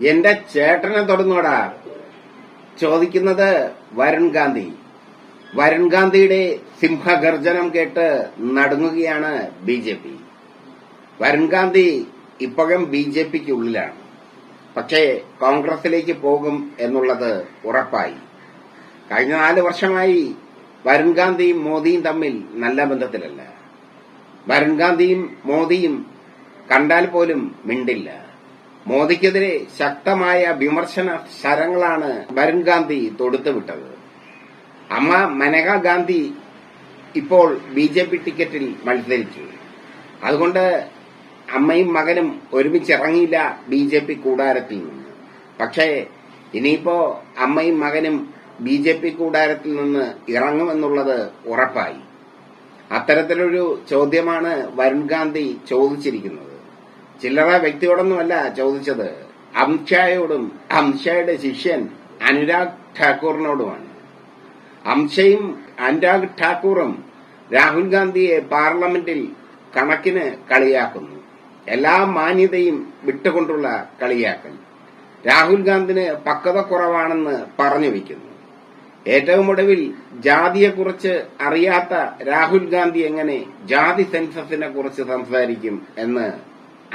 എന്റെ ചേട്ടനെ തൊടുന്നോടാ. ചോദിക്കുന്നത് വരുൺ ഗാന്ധി. വരുൺ ഗാന്ധിയുടെ സിംഹഗർജനം കേട്ട് നടങ്ങുകയാണ് B J P. Varun Gandhi ഇപ്പോഴും ബി ജെ പിക്ക് ഉള്ളിലാണ്. പക്ഷേ കോൺഗ്രസിലേക്ക് പോകും എന്നുള്ളത് ഉറപ്പായി. കഴിഞ്ഞ നാല് വർഷമായി വരുൺ ഗാന്ധിയും മോദിയും തമ്മിൽ നല്ല ബന്ധത്തിലല്ല. വരുൺ ഗാന്ധിയും മോദിയും കണ്ടാൽ പോലും മിണ്ടില്ല. മോദിക്കെതിരെ ശക്തമായ വിമർശന ശരങ്ങളാണ് വരുൺ ഗാന്ധി തൊടുത്തുവിട്ടത്. അമ്മ മനേക ഗാന്ധി ഇപ്പോൾ ബി ജെ പി ടിക്കറ്റിൽ മത്സരിച്ചു. അതുകൊണ്ട് അമ്മയും മകനും ഒരുമിച്ചിറങ്ങിയില്ല ബി ജെ പി കൂടാരത്തിൽ നിന്ന്. പക്ഷേ ഇനിയിപ്പോ അമ്മയും മകനും ബി ജെ പി കൂടാരത്തിൽ നിന്ന് ഇറങ്ങുമെന്നുള്ളത് ഉറപ്പായി. അത്തരത്തിലൊരു ചോദ്യമാണ് വരുൺ ഗാന്ധി ചോദിച്ചിരിക്കുന്നത്. ചില്ലറ വ്യക്തിയോടൊന്നുമല്ല ചോദിച്ചത്. അംഷായോടും അംഷയുടെ ശിഷ്യൻ അനുരാഗ് ഠാക്കൂറിനോടുമാണ്. അംഷയും അനുരാഗ് ഠാക്കൂറും രാഹുൽ ഗാന്ധിയെ പാർലമെന്റിൽ കണക്കിന് കളിയാക്കുന്നു. എല്ലാ മാന്യതയും വിട്ടുകൊണ്ടുള്ള കളിയാക്കൽ. രാഹുൽ ഗാന്ധിന് പക്വത കുറവാണെന്ന് പറഞ്ഞു വയ്ക്കുന്നു ഏറ്റവും ഒടുവിൽ ജാതിയെക്കുറിച്ച് അറിയാത്ത രാഹുൽ ഗാന്ധി എങ്ങനെ ജാതി സെൻസസിനെ കുറിച്ച് സംസാരിക്കും എന്ന്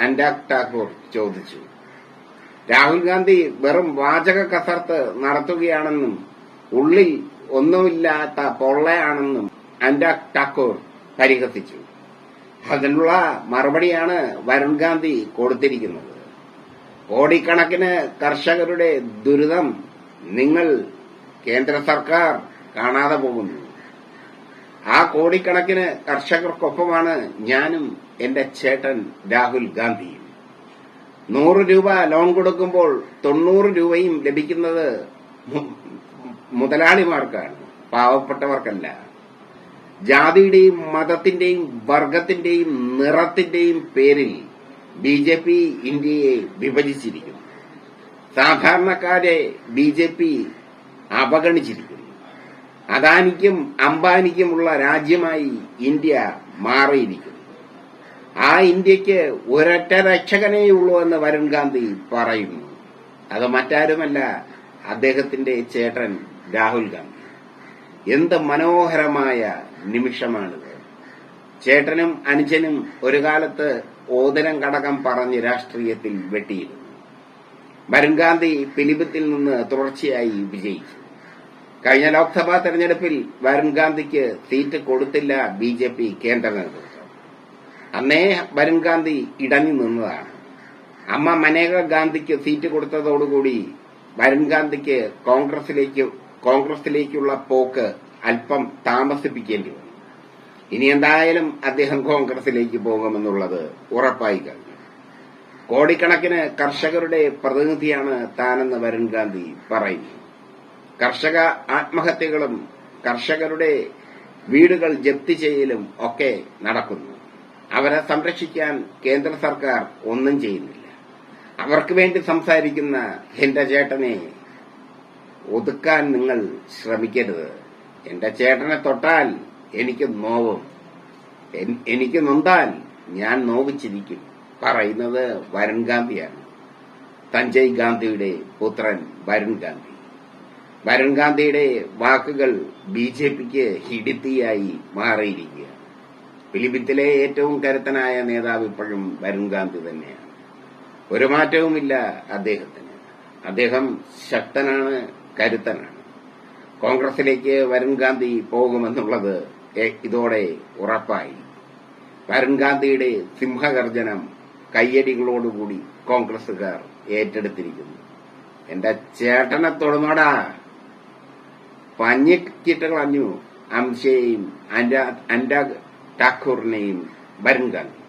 അനുരാഗ് ടാക്കൂർ ചോദിച്ചു. രാഹുൽ ഗാന്ധി വെറും വാചക കസർത്ത് നടത്തുകയാണെന്നും ഉള്ളിൽ ഒന്നുമില്ലാത്ത പൊള്ളയാണെന്നും അനുരാഗ് ടാക്കൂർ പരിഹസിച്ചു. അതിനുള്ള മറുപടിയാണ് വരുൺ ഗാന്ധി കൊടുത്തിരിക്കുന്നത്. കോടിക്കണക്കിന് കർഷകരുടെ ദുരിതം നിങ്ങൾ കേന്ദ്ര സർക്കാർ കാണാതെ പോകുന്നു. ആ കോടിക്കണക്കിന് കർഷകർക്കൊപ്പമാണ് ഞാനും എന്റെ ചേട്ടൻ രാഹുൽ ഗാന്ധിയും. നൂറ് രൂപ ലോൺ കൊടുക്കുമ്പോൾ തൊണ്ണൂറ് രൂപയും ലഭിക്കുന്നത് മുതലാളിമാർക്കാണ് പാവപ്പെട്ടവർക്കല്ല. ജാതിയുടെയും മതത്തിന്റെയും വർഗത്തിന്റെയും നിറത്തിന്റെയും പേരിൽ ബി ജെ പി ഇന്ത്യയെ വിഭജിച്ചിരിക്കുന്നു. സാധാരണക്കാരെ ബി ജെ പി അവഗണിച്ചിരിക്കുന്നു. അദാനിക്കും അംബാനിക്കുമുള്ള രാജ്യമായി ഇന്ത്യ മാറിയിരിക്കുന്നു. ആ ഇന്ത്യയ്ക്ക് ഒരൊറ്റ രക്ഷകനേ ഉള്ളൂ എന്ന് വരുൺ ഗാന്ധി പറയുന്നു. അത് മറ്റാരുമല്ല അദ്ദേഹത്തിന്റെ ചേട്ടൻ രാഹുൽ ഗാന്ധി. എന്ത് മനോഹരമായ നിമിഷമാണിത്. ചേട്ടനും അനുജനും ഒരു കാലത്ത് ഓദരം കടകം പറഞ്ഞ് രാഷ്ട്രീയത്തിൽ വെട്ടിയിരുന്നു. വരുൺ ഗാന്ധി ഫിലിപത്തിൽ നിന്ന് തുടർച്ചയായി വിജയിച്ചു. കഴിഞ്ഞ ലോക്സഭാ തെരഞ്ഞെടുപ്പിൽ വരുൺ ഗാന്ധിക്ക് സീറ്റ് കൊടുത്തില്ല ബി ജെ പി കേന്ദ്ര നേതൃത്വം. അന്നേ വരുൺ ഗാന്ധി ഇടഞ്ഞു നിന്നതാണ്. അമ്മ മനേക ഗാന്ധിക്ക് സീറ്റ് കൊടുത്തതോടുകൂടി വരുൺ ഗാന്ധിക്ക് കോൺഗ്രസിലേക്ക് കോൺഗ്രസിലേക്കുള്ള പോക്ക് അല്പം താമസിപ്പിക്കേണ്ടി വന്നു. ഇനി എന്തായാലും അദ്ദേഹം കോൺഗ്രസിലേക്ക് പോകുമെന്നുള്ളത് ഉറപ്പായി കഴിഞ്ഞു. കോടിക്കണക്കിന് കർഷകരുടെ പ്രതിനിധിയാണ് താനെന്ന് വരുൺ ഗാന്ധി പറയുന്നു. കർഷക ആത്മഹത്യകളും കർഷകരുടെ വീടുകൾ ജപ്തി ചെയ്യലും ഒക്കെ നടക്കുന്നു. അവരെ സംരക്ഷിക്കാൻ കേന്ദ്ര സർക്കാർ ഒന്നും ചെയ്യുന്നില്ല. അവർക്ക് വേണ്ടി സംസാരിക്കുന്ന എന്റെ ചേട്ടനെ ഒതുക്കാൻ നിങ്ങൾ ശ്രമിക്കരുത്. എന്റെ ചേട്ടനെ തൊട്ടാൽ എനിക്ക് നോവും. എനിക്ക് നൊന്താൽ ഞാൻ നോവിച്ചിരിക്കും. പറയുന്നത് വരുൺ ഗാന്ധിയാണ്. സഞ്ജയ് ഗാന്ധിയുടെ പുത്രൻ വരുൺ ഗാന്ധി. വരുൺ ഗാന്ധിയുടെ വാക്കുകൾ ബി ജെ പിക്ക് ഹിഡിത്തിയായി മാറിയിരിക്കുക ഫിലിപ്പിത്തിലെ ഏറ്റവും കരുത്തനായ നേതാവ് ഇപ്പോഴും വരുൺ ഗാന്ധി തന്നെയാണ്. ഒരു മാറ്റവുമില്ല അദ്ദേഹത്തിന്. അദ്ദേഹം ശക്തനാണ് കരുത്തനാണ്. കോൺഗ്രസിലേക്ക് വരുൺ ഗാന്ധി പോകുമെന്നുള്ളത് ഇതോടെ ഉറപ്പായി. വരുൺ ഗാന്ധിയുടെ സിംഹഗർജനം കയ്യടികളോടുകൂടി കോൺഗ്രസുകാർ ഏറ്റെടുത്തിരിക്കുന്നു. എന്റെ ചേട്ടനെ തൊടുന്നോടാ. പഞ്ഞിക്കിട്ട് കളഞ്ഞു അംശയെയും അനുരാഗ് ഠാക്കൂറിനെയും വരുൺ ഗാന്ധി